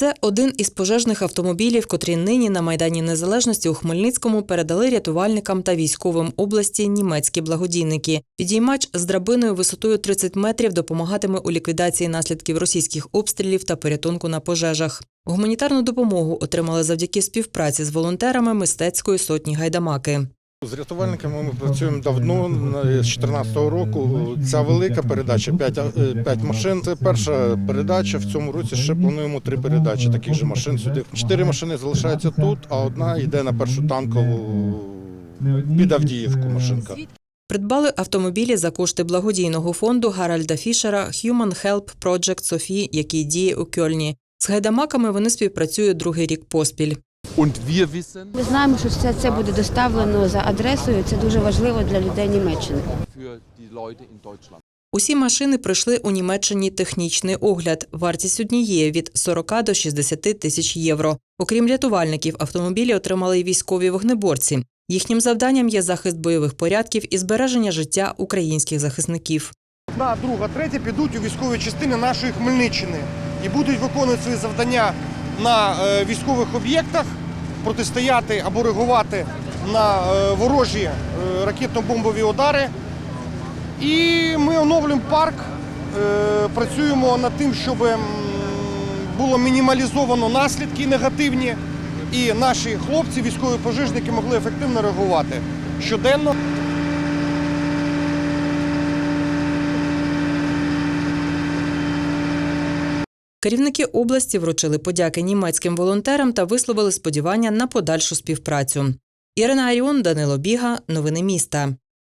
Це один із пожежних автомобілів, котрі нині на Майдані Незалежності у Хмельницькому передали рятувальникам та військовим області німецькі благодійники. Підіймач з драбиною висотою 30 метрів допомагатиме у ліквідації наслідків російських обстрілів та порятунку на пожежах. Гуманітарну допомогу отримали завдяки співпраці з волонтерами мистецької сотні гайдамаки. З рятувальниками ми працюємо давно, з 2014 року. Ця велика передача 5, машин. Це перша передача. В цьому році ще плануємо три передачі таких же машин сюди. Чотири машини залишаються тут, а одна йде на першу танкову під Авдіївку машинка. Придбали автомобілі за кошти благодійного фонду Гаральда Фішера Human Help Project Софі, який діє у Кьольні. З гайдамаками вони співпрацюють другий рік поспіль. Und wir wissen Ми знаємо, що все це буде доставлено за адресою. Це дуже важливо для людей Німеччини. für die Leute in Deutschland. Усі машини пройшли у Німеччині технічний огляд. Вартість однієї від 40 до 60 тисяч євро. Окрім рятувальників, автомобілі отримали й військові вогнеборці. Їхнім завданням є захист бойових порядків і збереження життя українських захисників. Одна, друга, третя підуть у військові частини нашої Хмельниччини і будуть виконувати свої завдання на е, військових об'єктах, протистояти або реагувати на е, ворожі е, ракетно-бомбові удари. І ми оновлюємо парк, е, працюємо над тим, щоб було мінімалізовано наслідки негативні, і наші хлопці, військові пожежники, могли ефективно реагувати щоденно. Керівники області вручили подяки німецьким волонтерам та висловили сподівання на подальшу співпрацю. Ірина Аріон, Данило Біга, новини міста.